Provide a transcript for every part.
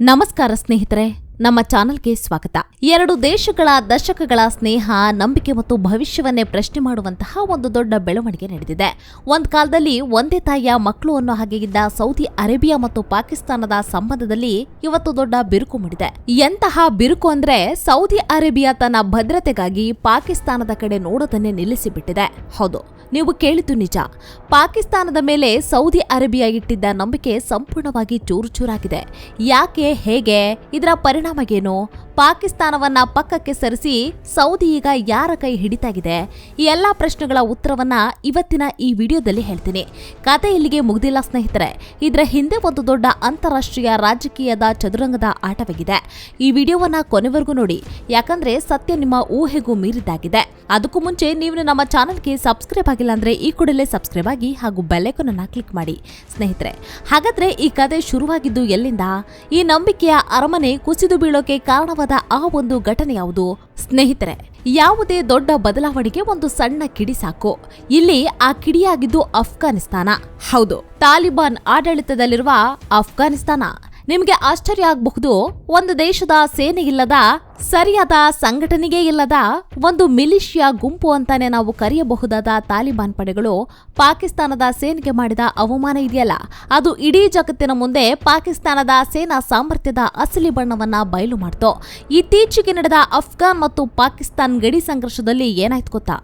ನಮಸ್ಕಾರ ಸ್ನೇಹಿತರೆ. ನಮ್ಮ ಚಾನೆಲ್ಗೆ ಸ್ವಾಗತ. ಎರಡು ದೇಶಗಳ ದಶಕಗಳ ಸ್ನೇಹ, ನಂಬಿಕೆ ಮತ್ತು ಭವಿಷ್ಯವನ್ನೇ ಪ್ರಶ್ನೆ ಮಾಡುವಂತಹ ಒಂದು ದೊಡ್ಡ ಬೆಳವಣಿಗೆ ನಡೆದಿದೆ. ಒಂದ್ ಕಾಲದಲ್ಲಿ ಒಂದೇ ತಾಯಿಯ ಮಕ್ಕಳು ಅನ್ನೋ ಹಾಗೆ ಇದ್ದ ಸೌದಿ ಅರೇಬಿಯಾ ಮತ್ತು ಪಾಕಿಸ್ತಾನದ ಸಂಬಂಧದಲ್ಲಿ ಇವತ್ತು ದೊಡ್ಡ ಬಿರುಕು ಮೂಡಿದೆ. ಎಂತಹ ಬಿರುಕು ಅಂದ್ರೆ ಸೌದಿ ಅರೇಬಿಯಾ ತನ್ನ ಭದ್ರತೆಗಾಗಿ ಪಾಕಿಸ್ತಾನದ ಕಡೆ ನೋಡೋದನ್ನೇ ನಿಲ್ಲಿಸಿಬಿಟ್ಟಿದೆ. ಹೌದು, ನೀವು ಕೇಳಿದ್ದು ನಿಜ. ಪಾಕಿಸ್ತಾನದ ಮೇಲೆ ಸೌದಿ ಅರೇಬಿಯಾ ಇಟ್ಟಿದ್ದ ನಂಬಿಕೆ ಸಂಪೂರ್ಣವಾಗಿ ಚೂರು ಚೂರಾಗಿದೆ ಯಾಕೆ, ಹೇಗೆ, ಇದರ ಪರಿಣಾಮ ಏನು ಪಾಕಿಸ್ತಾನವನ್ನ ಪಕ್ಕಕ್ಕೆ ಸರಿಸಿ ಸೌದಿ ಈಗ ಯಾರ ಕೈ ಹಿಡಿತಾಗಿದೆ? ಈ ಎಲ್ಲಾ ಪ್ರಶ್ನೆಗಳ ಉತ್ತರವನ್ನ ಇವತ್ತಿನ ಈ ವಿಡಿಯೋದಲ್ಲಿ ಹೇಳ್ತೀನಿ. ಕತೆ ಇಲ್ಲಿಗೆ ಮುಗ್ದಿಲ್ಲ ಸ್ನೇಹಿತರೆ. ಇದರ ಹಿಂದೆ ಒಂದು ದೊಡ್ಡ ಅಂತಾರಾಷ್ಟ್ರೀಯ ರಾಜಕೀಯದ ಚದುರಂಗದ ಆಟವಾಗಿದೆ. ಈ ವಿಡಿಯೋವನ್ನ ಕೊನೆವರೆಗೂ ನೋಡಿ. ಯಾಕಂದ್ರೆ ಸತ್ಯ ನಿಮ್ಮ ಊಹೆಗೂ ಮೀರಿದ್ದಾಗಿದೆ. ಅದಕ್ಕೂ ಮುಂಚೆ ನೀವು ನಮ್ಮ ಚಾನೆಲ್ಗೆ ಸಬ್ಸ್ಕ್ರೈಬ್ ಆಗಿಲ್ಲ ಅಂದ್ರೆ ಈ ಕೂಡಲೇ ಸಬ್ಸ್ಕ್ರೈಬ್ ಆಗಿ ಹಾಗೂ ಬೆಲ್ಲೈಕನ್ ಅನ್ನ ಕ್ಲಿಕ್ ಮಾಡಿ. ಸ್ನೇಹಿತರೆ, ಹಾಗಾದ್ರೆ ಈ ಕತೆ ಶುರುವಾಗಿದ್ದು ಎಲ್ಲಿಂದ? ಈ ನಂಬಿಕೆಯ ಅರಮನೆ ಕುಸಿದು ಬೀಳೋಕೆ ಕಾರಣವಾದ ಆ ಒಂದು ಘಟನೆ ಯಾವುದು? ಸ್ನೇಹಿತರೆ, ಯಾವುದೇ ದೊಡ್ಡ ಬದಲಾವಣೆಗೆ ಒಂದು ಸಣ್ಣ ಕಿಡಿ ಸಾಕು. ಇಲ್ಲಿ ಆ ಕಿಡಿಯಾಗಿದ್ದು ಅಫ್ಘಾನಿಸ್ತಾನ. ಹೌದು, ತಾಲಿಬಾನ್ ಆಡಳಿತದಲ್ಲಿರುವ ಅಫ್ಘಾನಿಸ್ತಾನ. ನಿಮಗೆ ಆಶ್ಚರ್ಯ ಆಗಬಹುದು, ಒಂದು ದೇಶದ ಸೇನೆ ಇಲ್ಲದ ಸರಿಯಾದ ಸಂಘಟನೆಗೆ ಇಲ್ಲದ ಒಂದು ಮಿಲಿಷಿಯಾ ಗುಂಪು ಅಂತಾನೆ ನಾವು ಕರೆಯಬಹುದಾದ ತಾಲಿಬಾನ್ ಪಡೆಗಳು ಪಾಕಿಸ್ತಾನದ ಸೇನೆಗೆ ಮಾಡಿದ ಅವಮಾನ ಇದೆಯಲ್ಲ? ಅದು ಇಡೀ ಜಗತ್ತಿನ ಮುಂದೆ ಪಾಕಿಸ್ತಾನದ ಸೇನಾ ಸಾಮರ್ಥ್ಯದ ಅಸಲಿ ಬಣ್ಣವನ್ನ ಬಯಲು ಮಾಡ್ತು? ಇತ್ತೀಚೆಗೆ ನಡೆದ ಅಫ್ಘಾನ್ ಮತ್ತು ಪಾಕಿಸ್ತಾನ್ ಗಡಿ ಸಂಘರ್ಷದಲ್ಲಿ ಏನಾಯ್ತು ಗೊತ್ತಾ?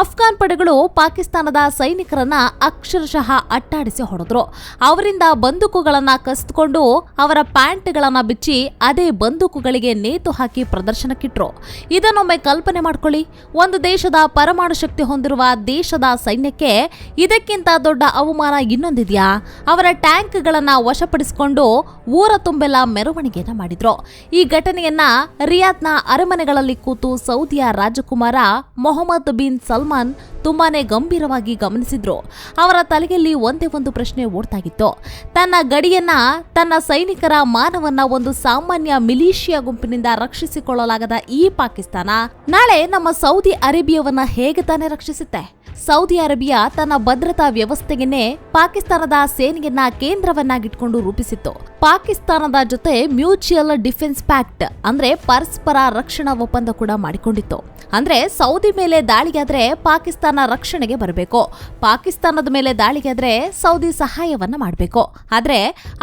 ಅಫ್ಘಾನ್ ಪಡೆಗಳು ಪಾಕಿಸ್ತಾನದ ಸೈನಿಕರನ್ನ ಅಕ್ಷರಶಃ ಅಟ್ಟಾಡಿಸಿ ಹೊಡೆದ್ರು. ಅವರಿಂದ ಬಂದೂಕುಗಳನ್ನ ಕಸಿದುಕೊಂಡು ಅವರ ಪ್ಯಾಂಟ್ಗಳನ್ನ ಬಿಚ್ಚಿ ಅದೇ ಬಂದೂಕುಗಳಿಗೆ ನೇತು ಹಾಕಿ ಪ್ರದರ್ಶನಕ್ಕಿಟ್ರು ಇದನ್ನೊಮ್ಮೆ ಕಲ್ಪನೆ ಮಾಡ್ಕೊಳ್ಳಿ, ಒಂದು ದೇಶದ ಪರಮಾಣು ಶಕ್ತಿ ಹೊಂದಿರುವ ದೇಶದ ಸೈನ್ಯಕ್ಕೆ ಇದಕ್ಕಿಂತ ದೊಡ್ಡ ಅವಮಾನ ಇನ್ನೊಂದಿದೆಯಾ? ಅವರ ಟ್ಯಾಂಕ್ಗಳನ್ನ ವಶಪಡಿಸಿಕೊಂಡು ಊರ ತುಂಬೆಲ್ಲ ಮೆರವಣಿಗೆಯನ್ನ ಮಾಡಿದ್ರು. ಈ ಘಟನೆಯನ್ನ ರಿಯಾದ್ನ ಅರಮನೆಗಳಲ್ಲಿ ಕೂತು ಸೌದಿಯ ರಾಜಕುಮಾರ ಮೊಹಮ್ಮದ್ ಬಿನ್ ಸಲ್ಮಾನ್ ತುಂಬಾನೇ ಗಂಭೀರವಾಗಿ ಗಮನಿಸಿದ್ರು. ಅವರ ತಲೆಯಲ್ಲಿ ಒಂದೇ ಒಂದು ಪ್ರಶ್ನೆ ಓಡ್ತಾಗಿತ್ತು. ತನ್ನ ಗಡಿಯನ್ನ, ತನ್ನ ಸೈನಿಕರ ಮಾನವನ್ನ ಒಂದು ಸಾಮಾನ್ಯ ಮಿಲಿಷಿಯಾ ಗುಂಪಿನಿಂದ ರಕ್ಷಿಸಿಕೊಳ್ಳಲಾಗದ ಈ ಪಾಕಿಸ್ತಾನ ನಾಳೆ ನಮ್ಮ ಸೌದಿ ಅರೇಬಿಯಾವನ್ನ ಹೇಗೆ ತಾನೇ ರಕ್ಷಿಸುತ್ತೆ? ಸೌದಿ ಅರೇಬಿಯಾ ತನ್ನ ಭದ್ರತಾ ವ್ಯವಸ್ಥೆಗೆನೆ ಪಾಕಿಸ್ತಾನದ ಸೇನೆಯನ್ನ ಕೇಂದ್ರವನ್ನಾಗಿಟ್ಕೊಂಡು ರೂಪಿಸಿತ್ತು. ಪಾಕಿಸ್ತಾನದ ಜೊತೆ ಮ್ಯೂಚುಯಲ್ ಡಿಫೆನ್ಸ್ ಪ್ಯಾಕ್ಟ್, ಅಂದ್ರೆ ಪರಸ್ಪರ ರಕ್ಷಣಾ ಒಪ್ಪಂದ ಕೂಡ ಮಾಡಿಕೊಂಡಿತ್ತು. ಅಂದ್ರೆ ಸೌದಿ ಮೇಲೆ ದಾಳಿಗಾದ್ರೆ ಪಾಕಿಸ್ತಾನ ರಕ್ಷಣೆಗೆ ಬರಬೇಕು. ಪಾಕಿಸ್ತಾನದ ಮೇಲೆ ದಾಳಿಗಾದ್ರೆ ಸೌದಿ ಸಹಾಯವನ್ನ ಮಾಡಬೇಕು. ಆದ್ರೆ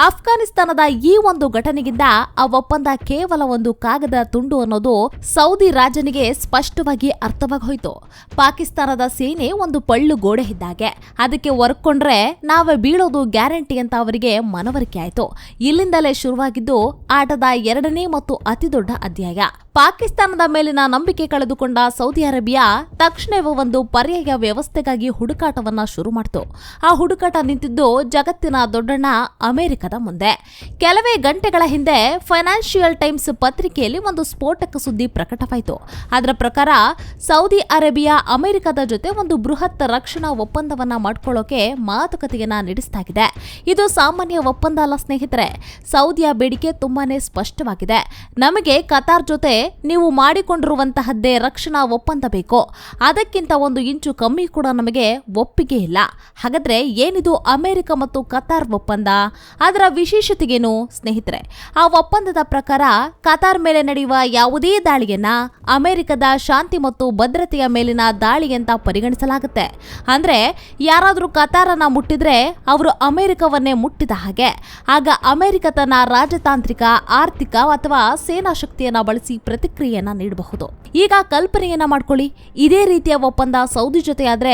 ಅಫ್ಘಾನಿಸ್ತಾನದ ಈ ಒಂದು ಘಟನೆಗಿಂತ ಆ ಒಪ್ಪಂದ ಕೇವಲ ಒಂದು ಕಾಗದ ತುಂಡು ಅನ್ನೋದು ಸೌದಿ ರಾಜನಿಗೆ ಸ್ಪಷ್ಟವಾಗಿ ಅರ್ಥವಾಗಿ ಹೋಯ್ತು. ಪಾಕಿಸ್ತಾನದ ಸೇನೆ ಒಂದು ಪಳ್ಳು ಗೋಡೆ ಇದ್ದಾಗೆ ಅದಕ್ಕೆ ಒರ್ಕೊಂಡ್ರೆ ನಾವೇ ಬೀಳೋದು ಗ್ಯಾರಂಟಿ ಅಂತ ಅವರಿಗೆ ಮನವರಿಕೆ ಆಯ್ತು. ಇಲ್ಲಿಂದಲೇ ಶುರುವಾಗಿದ್ದು ಆಟದ ಎರಡನೇ ಮತ್ತು ಅತಿದೊಡ್ಡ ಅಧ್ಯಾಯ. ಪಾಕಿಸ್ತಾನದ ಮೇಲಿನ ನಂಬಿಕೆ ಕಳೆದುಕೊಂಡ ಸೌದಿ ಅರೇಬಿಯಾ ತಕ್ಷಣವೇ ಒಂದು ಪರ್ಯಾಯ ವ್ಯವಸ್ಥೆಗಾಗಿ ಹುಡುಕಾಟವನ್ನ ಶುರು ಮಾಡಿತು. ಆ ಹುಡುಕಾಟ ನಿಂತಿದ್ದು ಜಗತ್ತಿನ ದೊಡ್ಡಣ್ಣ ಅಮೆರಿಕದ ಮುಂದೆ. ಕೆಲವೇ ಗಂಟೆಗಳ ಹಿಂದೆ ಫೈನಾನ್ಷಿಯಲ್ ಟೈಮ್ಸ್ ಪತ್ರಿಕೆಯಲ್ಲಿ ಒಂದು ಸ್ಫೋಟಕ ಸುದ್ದಿ ಪ್ರಕಟವಾಯಿತು. ಅದರ ಪ್ರಕಾರ, ಸೌದಿ ಅರೇಬಿಯಾ ಅಮೆರಿಕದ ಜೊತೆ ಒಂದು ಬೃಹತ್ ರಕ್ಷಣಾ ಒಪ್ಪಂದವನ್ನ ಮಾಡಿಕೊಳ್ಳೋಕೆ ಮಾತುಕತೆಯನ್ನ ನಡೆಸ್ತಾಗಿದೆ. ಇದು ಸಾಮಾನ್ಯ ಒಪ್ಪಂದ ಅಲ್ಲ ಸ್ನೇಹಿತರೆ. ಸೌದಿಯ ಬೇಡಿಕೆ ತುಂಬಾನೇ ಸ್ಪಷ್ಟವಾಗಿದೆ. ನಮಗೆ ಕತಾರ್ ಜೊತೆ ನೀವು ಮಾಡಿಕೊಂಡಿರುವಂತಹದ್ದೇ ರಕ್ಷಣಾ ಒಪ್ಪಂದ ಬೇಕು ಅದಕ್ಕಿಂತ ಒಂದು ಇಂಚು ಕಮ್ಮಿ ಕೂಡ ನಮಗೆ ಒಪ್ಪಿಗೆ ಇಲ್ಲ. ಹಾಗಾದ್ರೆ ಏನಿದು ಅಮೆರಿಕ ಮತ್ತು ಕತಾರ್ ಒಪ್ಪಂದ? ಅದರ ವಿಶೇಷತೆಗೇನು? ಸ್ನೇಹಿತರೆ, ಆ ಒಪ್ಪಂದದ ಪ್ರಕಾರ ಕತಾರ್ ಮೇಲೆ ನಡೆಯುವ ಯಾವುದೇ ದಾಳಿಯನ್ನ ಅಮೆರಿಕದ ಶಾಂತಿ ಮತ್ತು ಭದ್ರತೆಯ ಮೇಲಿನ ದಾಳಿ ಅಂತ ಪರಿಗಣಿಸಲಾಗುತ್ತೆ. ಅಂದ್ರೆ, ಯಾರಾದರೂ ಕತಾರನ್ನ ಮುಟ್ಟಿದ್ರೆ ಅವರು ಅಮೆರಿಕವನ್ನೇ ಮುಟ್ಟಿದ ಹಾಗೆ. ಆಗ ಅಮೆರಿಕ ತನ್ನ ರಾಜತಾಂತ್ರಿಕ, ಆರ್ಥಿಕ ಅಥವಾ ಸೇನಾ ಶಕ್ತಿಯನ್ನ ಬಳಸಿ ಪ್ರತಿಕ್ರಿಯೆಯನ್ನ ನೀಡಬಹುದು. ಈಗ ಕಲ್ಪನೆಯನ್ನ ಮಾಡ್ಕೊಳ್ಳಿ. ಇದೇ ರೀತಿಯ ಒಪ್ಪಂದ ಸೌದಿ ಜೊತೆ ಆದ್ರೆ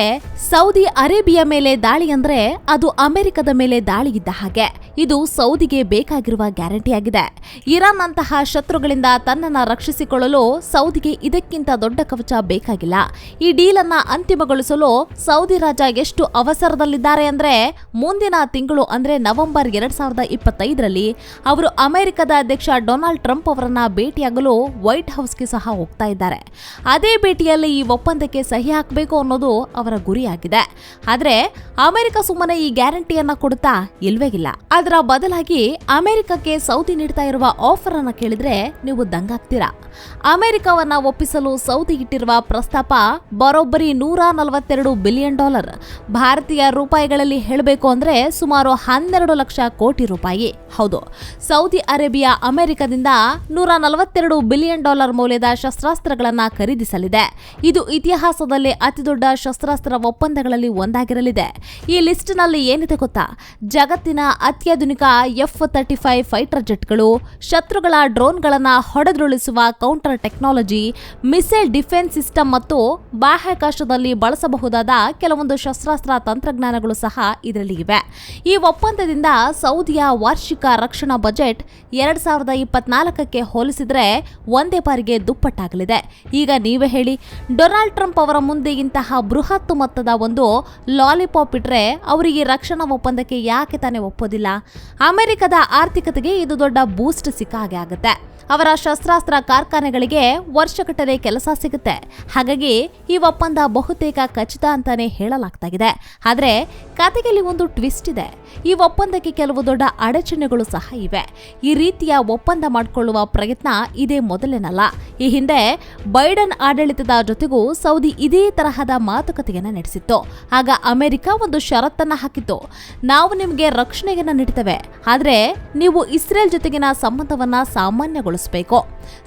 ಸೌದಿ ಅರೇಬಿಯಾ ಮೇಲೆ ದಾಳಿ ಅಂದ್ರೆ ಅದು ಅಮೆರಿಕದ ಮೇಲೆ ದಾಳಿ ಇದ್ದ ಹಾಗೆ. ಇದು ಸೌದಿಗೆ ಬೇಕಾಗಿರುವ ಗ್ಯಾರಂಟಿ ಆಗಿದೆ. ಇರಾನ್ ಅಂತಹ ಶತ್ರುಗಳಿಂದ ತನ್ನನ್ನ ರಕ್ಷಿಸಿಕೊಳ್ಳಲು ಸೌದಿಗೆ ಇದಕ್ಕಿಂತ ದೊಡ್ಡ ಕವಚ ಬೇಕಾಗಿಲ್ಲ. ಈ ಡೀಲ್ ಅನ್ನ ಅಂತಿಮಗೊಳಿಸಲು ಸೌದಿ ರಾಜ ಎಷ್ಟು ಅವಸರದಲ್ಲಿದ್ದಾರೆ ಅಂದ್ರೆ, ಮುಂದಿನ ತಿಂಗಳು ಅಂದ್ರೆ ನವೆಂಬರ್ ಎರಡ್ ಸಾವಿರದ ಇಪ್ಪತ್ತೈದರಲ್ಲಿ ಅವರು ಅಮೆರಿಕದ ಅಧ್ಯಕ್ಷ ಡೊನಾಲ್ಡ್ ಟ್ರಂಪ್ ಅವರನ್ನ ಭೇಟಿಯಾಗಲು ವೈಟ್ ಹೌಸ್ಗೆ ಸಹ ಹೋಗ್ತಾ ಇದ್ದಾರೆ. ಅದೇ ಭೇಟಿಯಲ್ಲಿ ಈ ಒಪ್ಪಂದಕ್ಕೆ ಸಹಿ ಹಾಕಬೇಕು ಅನ್ನೋದು ಅವರ ಗುರಿಯಾಗಿದೆ. ಆದರೆ ಅಮೆರಿಕ ಸುಮ್ಮನೆ ಈ ಗ್ಯಾರಂಟಿಯನ್ನ ಕೊಡ್ತಾ ಇಲ್ವೇ ಇಲ್ಲ. ಅದರ ಬದಲಾಗಿ ಅಮೆರಿಕಕ್ಕೆ ಸೌದಿ ನೀಡ್ತಾ ಇರುವ ಆಫರ್ ಅನ್ನ ಕೇಳಿದ್ರೆ ನೀವು ದಂಗಾಗ್ತೀರಾ? ಅಮೆರಿಕವನ್ನ ಒಪ್ಪಿಸಲು ಸೌದಿ ಇಟ್ಟಿರುವ ಪ್ರಸ್ತಾಪ ಬರೋಬ್ಬರಿ ನೂರ ನಲವತ್ತೆರಡು ಬಿಲಿಯನ್ ಡಾಲರ್. ಭಾರತೀಯ ರೂಪಾಯಿಗಳಲ್ಲಿ ಹೇಳಬೇಕು ಅಂದ್ರೆ ಸುಮಾರು ಹನ್ನೆರಡು ಲಕ್ಷ ಕೋಟಿ ರೂಪಾಯಿ. ಹೌದು, ಸೌದಿ ಅರೇಬಿಯಾ ಅಮೆರಿಕದಿಂದ ನೂರ ನಲವತ್ತೆರಡು ಬಿಲಿಯನ್ ಡಾಲರ್ ಮೌಲ್ಯದ ಶಸ್ತ್ರಾಸ್ತ್ರಗಳನ್ನು ಖರೀದಿಸಲಿದೆ. ಇದು ಇತಿಹಾಸದಲ್ಲಿ ಅತಿದೊಡ್ಡ ಶಸ್ತ್ರಾಸ್ತ್ರ ಒಪ್ಪಂದಗಳಲ್ಲಿ ಒಂದಾಗಿರಲಿದೆ. ಈ ಲಿಸ್ಟ್ನಲ್ಲಿ ಏನಿದೆ ಗೊತ್ತಾ? ಜಗತ್ತಿನ ಅತ್ಯಾಧುನಿಕ ಎಫ್ ತರ್ಟಿ ಫೈವ್ ಫೈಟರ್ ಜೆಟ್ಗಳು, ಶತ್ರುಗಳ ಡ್ರೋನ್ಗಳನ್ನು ಹೊಡೆದುರುಳಿಸುವ counter technology, missile defence system ಮತ್ತು ಬಾಹ್ಯಾಕಾಶದಲ್ಲಿ ಬಳಸಬಹುದಾದ ಕೆಲವೊಂದು ಶಸ್ತ್ರಾಸ್ತ್ರ ತಂತ್ರಜ್ಞಾನಗಳು ಸಹ ಇದರಲ್ಲಿ ಇವೆ. ಈ ಒಪ್ಪಂದದಿಂದ ಸೌದಿಯ ವಾರ್ಷಿಕ ರಕ್ಷಣಾ ಬಜೆಟ್ ಎರಡ್ ಸಾವಿರದ ಇಪ್ಪತ್ನಾಲ್ಕಕ್ಕೆ ಹೋಲಿಸಿದ್ರೆ ಒಂದೇ ಬಾರಿಗೆ ದುಪ್ಪಟ್ಟಾಗಲಿದೆ. ಈಗ ನೀವೇ ಹೇಳಿ, ಡೊನಾಲ್ಡ್ ಟ್ರಂಪ್ ಅವರ ಮುಂದೆ ಇಂತಹ ಬೃಹತ್ ಮೊತ್ತದ ಒಂದು ಲಾಲಿಪಾಪ್ ಇಟ್ರೆ ಅವರಿಗೆ ರಕ್ಷಣಾ ಒಪ್ಪಂದಕ್ಕೆ ಯಾಕೆ ತಾನೇ ಒಪ್ಪೋದಿಲ್ಲ? ಅಮೆರಿಕದ ಆರ್ಥಿಕತೆಗೆ ಇದು ದೊಡ್ಡ ಬೂಸ್ಟ್ ಸಿಕ್ಕ ಹಾಗೆ ಆಗುತ್ತೆ. ಅವರ ಶಸ್ತ್ರಾಸ್ತ್ರ ಕಾರ್ಖಾನೆಗಳಿಗೆ ವರ್ಷಗಟ್ಟಲೆ ಕೆಲಸ ಸಿಗುತ್ತೆ. ಹಾಗಾಗಿ ಈ ಒಪ್ಪಂದ ಬಹುತೇಕ ಖಚಿತ ಅಂತಾನೆ ಹೇಳಲಾಗ್ತಾ ಇದೆ ಆದರೆ ಕತೆಯಲ್ಲಿ ಒಂದು ಟ್ವಿಸ್ಟ್ ಇದೆ. ಈ ಒಪ್ಪಂದಕ್ಕೆ ಕೆಲವು ದೊಡ್ಡ ಅಡಚಣೆಗಳು ಸಹ ಇವೆ. ಈ ರೀತಿಯ ಒಪ್ಪಂದ ಮಾಡಿಕೊಳ್ಳುವ ಪ್ರಯತ್ನ ಇದೇ ಮೊದಲೇನಲ್ಲ. ಈ ಹಿಂದೆ ಬೈಡನ್ ಆಡಳಿತದ ಜೊತೆಗೂ ಸೌದಿ ಇದೇ ತರಹದ ಮಾತುಕತೆಯನ್ನು ನಡೆಸಿತ್ತು. ಆಗ ಅಮೆರಿಕ ಒಂದು ಷರತ್ತನ್ನು ಹಾಕಿತ್ತು. ನಾವು ನಿಮಗೆ ರಕ್ಷಣೆಯನ್ನು ನೀಡ್ತೇವೆ. ಆದರೆ ನೀವು ಇಸ್ರೇಲ್ ಜೊತೆಗಿನ ಸಂಬಂಧವನ್ನ ಸಾಮಾನ್ಯಗೊಳಿಸಬೇಕು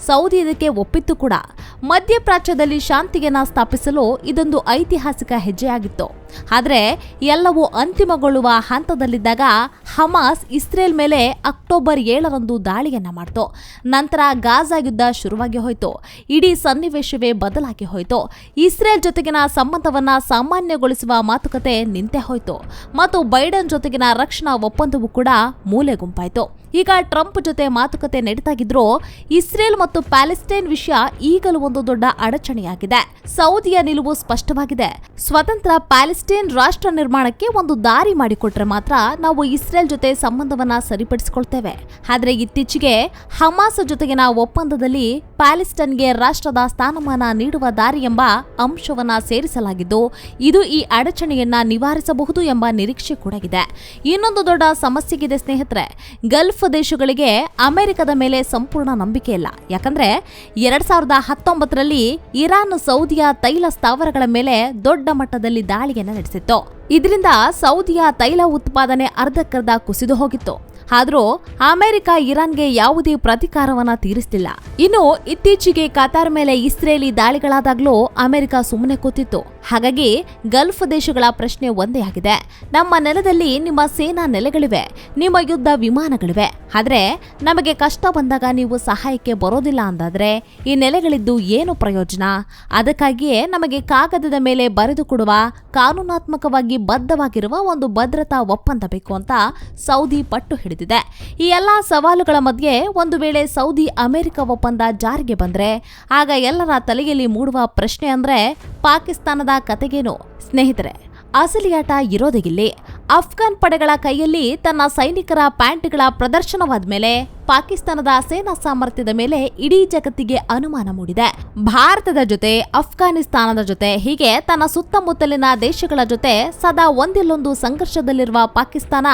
ಸೌದಿ ಇದಕ್ಕೆ ಒಪ್ಪಿತ್ತು ಕೂಡ. ಮಧ್ಯಪ್ರಾಚ್ಯದಲ್ಲಿ ಶಾಂತಿಯನ್ನ ಸ್ಥಾಪಿಸಲು ಇದೊಂದು ಐತಿಹಾಸಿಕ ಹೆಜ್ಜೆಯಾಗಿತ್ತು. ಆದರೆ ಎಲ್ಲವೂ ಅಂತಿಮಗೊಳ್ಳುವ ಹಂತದಲ್ಲಿದ್ದಾಗ ಹಮಾಸ್ ಇಸ್ರೇಲ್ ಮೇಲೆ ಅಕ್ಟೋಬರ್ ಏಳರಂದು ದಾಳಿಯನ್ನ ಮಾಡ್ತು. ನಂತರ ಗಾಜಾ ಯುದ್ಧ ಶುರುವಾಗಿ ಹೋಯಿತು. ಇಡೀ ಸನ್ನಿವೇಶವೇ ಬದಲಾಗಿ ಹೋಯಿತು. ಇಸ್ರೇಲ್ ಜೊತೆಗಿನ ಸಂಬಂಧವನ್ನ ಸಾಮಾನ್ಯಗೊಳಿಸುವ ಮಾತುಕತೆ ನಿಂತೆ ಹೋಯಿತು. ಮತ್ತು ಬೈಡನ್ ಜೊತೆಗಿನ ರಕ್ಷಣಾ ಒಪ್ಪಂದವೂ ಕೂಡ ಮೂಲೆ ಗುಂಪಾಯಿತು. ಈಗ ಟ್ರಂಪ್ ಜೊತೆ ಮಾತುಕತೆ ನಡೀತಾಗಿದ್ರು ಇಸ್ರೇಲ್ ಮತ್ತು ಪ್ಯಾಲೆಸ್ಟೈನ್ ವಿಷಯ ಈಗಲೂ ಒಂದು ದೊಡ್ಡ ಅಡಚಣೆಯಾಗಿದೆ. ಸೌದಿಯ ನಿಲುವು ಸ್ಪಷ್ಟವಾಗಿದೆ. ಸ್ವತಂತ್ರ ಪ್ಯಾಲೆಸ್ಟೈನ್ ರಾಷ್ಟ್ರ ನಿರ್ಮಾಣಕ್ಕೆ ಒಂದು ದಾರಿ ಮಾಡಿಕೊಟ್ರೆ ಮಾತ್ರ ನಾವು ಇಸ್ರೇಲ್ ಜೊತೆ ಸಂಬಂಧವನ್ನ ಸರಿಪಡಿಸಿಕೊಳ್ತೇವೆ. ಆದರೆ ಇತ್ತೀಚೆಗೆ ಹಮಾಸ್ ಜೊತೆಗಿನ ಒಪ್ಪಂದದಲ್ಲಿ ಪ್ಯಾಲೆಸ್ಟೈನ್ಗೆ ರಾಷ್ಟ್ರದ ಸ್ಥಾನಮಾನ ನೀಡುವ ದಾರಿ ಎಂಬ ಅಂಶವನ್ನ ಸೇರಿಸಲಾಗಿದ್ದು, ಇದು ಈ ಅಡಚಣೆಯನ್ನ ನಿವಾರಿಸಬಹುದು ಎಂಬ ನಿರೀಕ್ಷೆ ಕೂಡ ಇದೆ. ಇನ್ನೊಂದು ದೊಡ್ಡ ಸಮಸ್ಯೆಗಿದೆ ಸ್ನೇಹಿತರೆ, ಗಲ್ಫ್ ದೇಶಗಳಿಗೆ ಅಮೆರಿಕದ ಮೇಲೆ ಸಂಪೂರ್ಣ ನಂಬಿಕೆ ಇಲ್ಲ. ಯಾಕಂದ್ರೆ, ಎರಡ್ ಸಾವಿರದ ಹತ್ತೊಂಬತ್ತರಲ್ಲಿ ಇರಾನ್, ಸೌದಿಯ ತೈಲ ಸ್ಥಾವರಗಳ ಮೇಲೆ ದೊಡ್ಡ ಮಟ್ಟದಲ್ಲಿ ದಾಳಿಯನ್ನು ನಡೆಸಿತ್ತು. ಇದರಿಂದ ಸೌದಿಯ ತೈಲ ಉತ್ಪಾದನೆ ಅರ್ಧಕ್ಕರ್ಧ ಕುಸಿದು ಹೋಗಿತ್ತು. ಆದರೂ ಅಮೆರಿಕ ಇರಾನ್ಗೆ ಯಾವುದೇ ಪ್ರತಿಕಾರವನ್ನ ತೀರಿಸಲಿಲ್ಲ ಇನ್ನು ಇತ್ತೀಚೆಗೆ ಕತಾರ್ ಮೇಲೆ ಇಸ್ರೇಲಿ ದಾಳಿಗಳಾದಾಗ್ಲೂ ಅಮೆರಿಕ ಸುಮ್ಮನೆ ಕೂತಿತ್ತು. ಹಾಗಾಗಿ ಗಲ್ಫ್ ದೇಶಗಳ ಪ್ರಶ್ನೆ ಒಂದೇ ಆಗಿದೆ. ನಮ್ಮ ನೆಲದಲ್ಲಿ ನಿಮ್ಮ ಸೇನಾ ನೆಲೆಗಳಿವೆ, ನಿಮ್ಮ ಯುದ್ಧ ವಿಮಾನಗಳಿವೆ. ಆದ್ರೆ ನಮಗೆ ಕಷ್ಟ ಬಂದಾಗ ನೀವು ಸಹಾಯಕ್ಕೆ ಬರೋದಿಲ್ಲ ಅಂದಾದರೆ ಈ ನೆಲೆಗಳಿದ್ದು ಏನು ಪ್ರಯೋಜನ? ಅದಕ್ಕಾಗಿಯೇ ನಮಗೆ ಕಾಗದದ ಮೇಲೆ ಬರೆದು ಕೊಡುವ, ಕಾನೂನಾತ್ಮಕವಾಗಿ ಬದ್ಧವಾಗಿರುವ ಒಂದು ಭದ್ರತಾ ಒಪ್ಪಂದ ಬೇಕು ಅಂತ ಸೌದಿ ಪಟ್ಟು ಹಿಡಿದಿದೆ. ಈ ಎಲ್ಲ ಸವಾಲುಗಳ ಮಧ್ಯೆ ಒಂದು ವೇಳೆ ಸೌದಿ ಅಮೆರಿಕ ಒಪ್ಪಂದ ಜಾರಿಗೆ ಬಂದರೆ, ಆಗ ಎಲ್ಲರ ತಲೆಯಲ್ಲಿ ಮೂಡುವ ಪ್ರಶ್ನೆ ಅಂದರೆ ಪಾಕಿಸ್ತಾನದ ಕತೆಗೇನು? ಸ್ನೇಹಿತರೆ, ಅಸಲಿಯಾಟ ಇರೋದಿಗಿಲ್ಲಿ ಅಫ್ಘಾನ್ ಪಡೆಗಳ ಕೈಯಲ್ಲಿ ತನ್ನ ಸೈನಿಕರ ಪ್ಯಾಂಟ್ಗಳ ಪ್ರದರ್ಶನವಾದ ಮೇಲೆ ಪಾಕಿಸ್ತಾನದ ಸೇನಾ ಸಾಮರ್ಥ್ಯದ ಮೇಲೆ ಇಡೀ ಜಗತ್ತಿಗೆ ಅನುಮಾನ ಮೂಡಿದೆ. ಭಾರತದ ಜೊತೆ, ಅಫ್ಘಾನಿಸ್ತಾನದ ಜೊತೆ ಹೀಗೆ ತನ್ನ ಸುತ್ತಮುತ್ತಲಿನ ದೇಶಗಳ ಜೊತೆ ಸದಾ ಒಂದಿಲ್ಲೊಂದು ಸಂಘರ್ಷದಲ್ಲಿರುವ ಪಾಕಿಸ್ತಾನ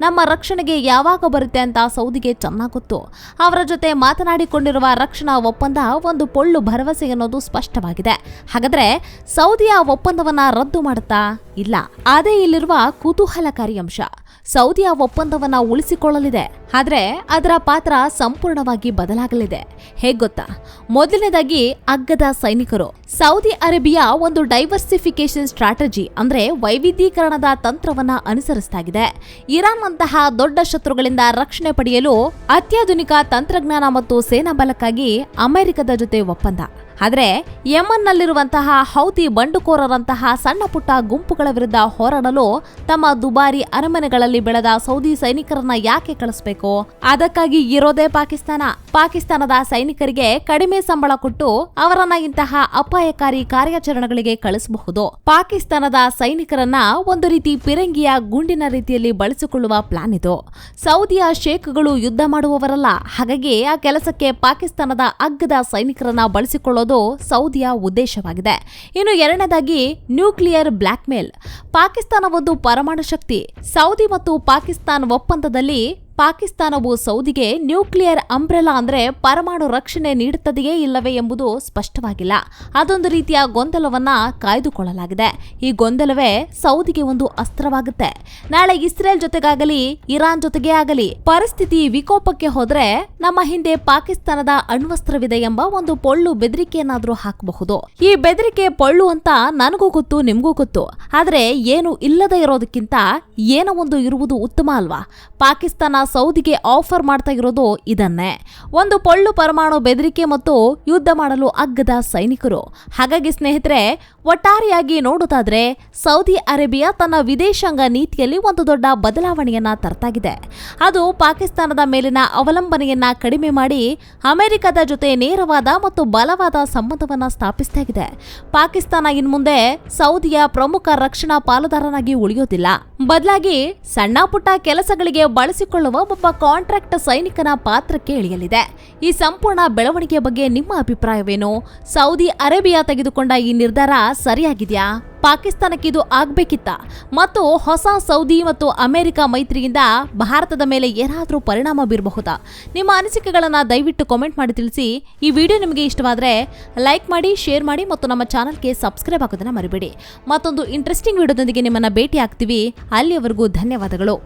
ನಮ್ಮ ರಕ್ಷಣೆಗೆ ಯಾವಾಗ ಬರುತ್ತೆ ಅಂತ ಸೌದಿಗೆ ಚೆನ್ನಾಗುತ್ತು. ಗೊತ್ತು ಅವರ ಜೊತೆ ಮಾತನಾಡಿಕೊಂಡಿರುವ ರಕ್ಷಣಾ ಒಪ್ಪಂದ ಒಂದು ಪೊಳ್ಳು ಭರವಸೆ ಅನ್ನೋದು ಸ್ಪಷ್ಟವಾಗಿದೆ. ಹಾಗಾದ್ರೆ ಸೌದಿಯ ಒಪ್ಪಂದವನ್ನ ರದ್ದು ಮಾಡುತ್ತಾ? ಇಲ್ಲ. ಅದೇ ಇಲ್ಲಿರುವ ಕುತೂಹಲಕಾರಿ ಅಂಶ. ಸೌದಿಯ ಒಪ್ಪಂದವನ್ನ ಉಳಿಸಿಕೊಳ್ಳಲಿದೆ. ಆದ್ರೆ ಅದರ ಪಾತ್ರ ಸಂಪೂರ್ಣವಾಗಿ ಬದಲಾಗಲಿದೆ. ಹೇಗ್ ಗೊತ್ತಾ? ಮೊದಲನೇದಾಗಿ ಅಗ್ಗದ ಸೈನಿಕರು. ಸೌದಿ ಅರೇಬಿಯಾ ಒಂದು ಡೈವರ್ಸಿಫಿಕೇಶನ್ ಸ್ಟ್ರಾಟಜಿ ಅಂದ್ರೆ ವೈವಿಧ್ಯೀಕರಣದ ತಂತ್ರವನ್ನ ಅನುಸರಿಸ್ತಾಗಿದೆ. ಇರಾನ್ ಅಂತಹ ದೊಡ್ಡ ಶತ್ರುಗಳಿಂದ ರಕ್ಷಣೆ ಪಡೆಯಲು ಅತ್ಯಾಧುನಿಕ ತಂತ್ರಜ್ಞಾನ ಮತ್ತು ಸೇನಾ ಬಲಕ್ಕಾಗಿ ಅಮೆರಿಕದ ಜೊತೆ ಒಪ್ಪಂದ. ಆದರೆ ಯಮನ್ನಲ್ಲಿರುವಂತಹ ಹೌತಿ ಬಂಡುಕೋರರಂತಹ ಸಣ್ಣ ಪುಟ್ಟ ಗುಂಪುಗಳ ವಿರುದ್ಧ ಹೋರಾಡಲು ತಮ್ಮ ದುಬಾರಿ ಅರಮನೆಗಳಲ್ಲಿ ಬೆಳೆದ ಸೌದಿ ಸೈನಿಕರನ್ನ ಯಾಕೆ ಕಳಿಸ್ಬೇಕು? ಅದಕ್ಕಾಗಿ ಇರೋದೇ ಪಾಕಿಸ್ತಾನ. ಪಾಕಿಸ್ತಾನದ ಸೈನಿಕರಿಗೆ ಕಡಿಮೆ ಸಂಬಳ ಕೊಟ್ಟು ಅವರನ್ನ ಇಂತಹ ಅಪಾಯಕಾರಿ ಕಾರ್ಯಾಚರಣೆಗಳಿಗೆ ಕಳಿಸಬಹುದು. ಪಾಕಿಸ್ತಾನದ ಸೈನಿಕರನ್ನ ಒಂದು ರೀತಿ ಪಿರಂಗಿಯ ಗುಂಡಿನ ರೀತಿಯಲ್ಲಿ ಬಳಸಿಕೊಳ್ಳುವ ಪ್ಲಾನ್ ಇದು. ಸೌದಿಯ ಶೇಖ್ಗಳು ಯುದ್ಧ ಮಾಡುವವರಲ್ಲ. ಹಾಗಾಗಿ ಆ ಕೆಲಸಕ್ಕೆ ಪಾಕಿಸ್ತಾನದ ಅಗ್ಗದ ಸೈನಿಕರನ್ನ ಬಳಸಿಕೊಳ್ಳೋದು ಸೌದಿಯ ಉದ್ದೇಶವಾಗಿದೆ. ಇನ್ನು ಎರಡನೇದಾಗಿ ನ್ಯೂಕ್ಲಿಯರ್ ಬ್ಲ್ಯಾಕ್ಮೇಲ್. ಪಾಕಿಸ್ತಾನ ಒಂದು ಪರಮಾಣು ಶಕ್ತಿ ಸೌದಿ ಮತ್ತು ಪಾಕಿಸ್ತಾನ ಒಪ್ಪಂದದಲ್ಲಿ ಪಾಕಿಸ್ತಾನವು ಸೌದಿಗೆ ನ್ಯೂಕ್ಲಿಯರ್ ಅಂಬ್ರೆಲಾ ಅಂದ್ರೆ ಪರಮಾಣು ರಕ್ಷಣೆ ನೀಡುತ್ತದೆಯೇ ಇಲ್ಲವೇ ಎಂಬುದು ಸ್ಪಷ್ಟವಾಗಿಲ್ಲ. ಅದೊಂದು ರೀತಿಯ ಗೊಂದಲವನ್ನ ಕಾಯ್ದುಕೊಳ್ಳಲಾಗಿದೆ. ಈ ಗೊಂದಲವೇ ಸೌದಿಗೆ ಒಂದು ಅಸ್ತ್ರವಾಗುತ್ತೆ. ನಾಳೆ ಇಸ್ರೇಲ್ ಜೊತೆಗಾಗಲಿ, ಇರಾನ್ ಜೊತೆಗೆ ಆಗಲಿ, ಪರಿಸ್ಥಿತಿ ವಿಕೋಪಕ್ಕೆ ಹೋದ್ರೆ ನಮ್ಮ ಹಿಂದೆ ಪಾಕಿಸ್ತಾನದ ಅಣ್ವಸ್ತ್ರವಿದೆ ಎಂಬ ಒಂದು ಪೊಳ್ಳು ಬೆದರಿಕೆಯನ್ನಾದರೂ ಹಾಕಬಹುದು. ಈ ಬೆದರಿಕೆ ಪೊಳ್ಳು ಅಂತ ನನಗೂ ಗೊತ್ತು, ನಿಮಗೂ ಗೊತ್ತು. ಆದರೆ ಏನು ಇಲ್ಲದೆ ಇರೋದಕ್ಕಿಂತ ಏನೋ ಒಂದು ಇರುವುದು ಉತ್ತಮ ಅಲ್ವಾ? ಪಾಕಿಸ್ತಾನ ಸೌದಿಗೆ ಆಫರ್ ಮಾಡ್ತಾ ಇರೋದು ಇದನ್ನೇ. ಒಂದು ಪೊಳ್ಳು ಪರಮಾಣು ಬೆದರಿಕೆ ಮತ್ತು ಯುದ್ಧ ಮಾಡಲು ಅಗ್ಗದ ಸೈನಿಕರು. ಹಾಗಾಗಿ ಸ್ನೇಹಿತರೆ, ಒಟ್ಟಾರೆಯಾಗಿ ನೋಡೋದಾದ್ರೆ, ಸೌದಿ ಅರೇಬಿಯಾ ತನ್ನ ವಿದೇಶಾಂಗ ನೀತಿಯಲ್ಲಿ ಒಂದು ದೊಡ್ಡ ಬದಲಾವಣೆಯನ್ನ ತರ್ತಾಗಿದೆ. ಅದು ಪಾಕಿಸ್ತಾನದ ಮೇಲಿನ ಅವಲಂಬನೆಯನ್ನ ಕಡಿಮೆ ಮಾಡಿ ಅಮೆರಿಕದ ಜೊತೆ ನೇರವಾದ ಮತ್ತು ಬಲವಾದ ಸಂಬಂಧವನ್ನ ಸ್ಥಾಪಿಸ್ತಾಗಿದೆ ಪಾಕಿಸ್ತಾನ ಇನ್ಮುಂದೆ ಸೌದಿಯ ಪ್ರಮುಖ ರಕ್ಷಣಾ ಪಾಲುದಾರನಾಗಿ ಉಳಿಯೋದಿಲ್ಲ. ಬದಲಾಗಿ ಸಣ್ಣ ಪುಟ್ಟ ಕೆಲಸಗಳಿಗೆ ಬಳಸಿಕೊಳ್ಳುವ ಒಬ್ಬ ಕಾಂಟ್ರಾಕ್ಟ್ ಸೈನಿಕನ ಪಾತ್ರಕ್ಕೆ ಇಳಿಯಲಿದೆ. ಈ ಸಂಪೂರ್ಣ ಬೆಳವಣಿಗೆಯ ಬಗ್ಗೆ ನಿಮ್ಮ ಅಭಿಪ್ರಾಯವೇನು? ಸೌದಿ ಅರೇಬಿಯಾ ತೆಗೆದುಕೊಂಡ ಈ ನಿರ್ಧಾರ ಸರಿಯಾಗಿದೆಯಾ? ಪಾಕಿಸ್ತಾನಕ್ಕೆ ಇದು ಆಗ್ಬೇಕಿತ್ತ? ಮತ್ತು ಹೊಸ ಸೌದಿ ಮತ್ತು ಅಮೆರಿಕ ಮೈತ್ರಿಯಿಂದ ಭಾರತದ ಮೇಲೆ ಏನಾದರೂ ಪರಿಣಾಮ ಬೀರಬಹುದಾ? ನಿಮ್ಮ ಅನಿಸಿಕೆಗಳನ್ನು ದಯವಿಟ್ಟು ಕಾಮೆಂಟ್ ಮಾಡಿ ತಿಳಿಸಿ. ಈ ವಿಡಿಯೋ ನಿಮಗೆ ಇಷ್ಟವಾದರೆ ಲೈಕ್ ಮಾಡಿ ಶೇರ್ ಮಾಡಿ ಮತ್ತು ನಮ್ಮ ಚಾನಲ್ಗೆ ಸಬ್ಸ್ಕ್ರೈಬ್ ಆಗೋದನ್ನು ಮರಿಬೇಡಿ. ಮತ್ತೊಂದು ಇಂಟ್ರೆಸ್ಟಿಂಗ್ ವಿಡಿಯೋದೊಂದಿಗೆ ನಿಮ್ಮನ್ನ ಭೇಟಿ ಆಗ್ತೀವಿ ಅಲ್ಲಿಯವರೆಗೂ ಧನ್ಯವಾದಗಳು.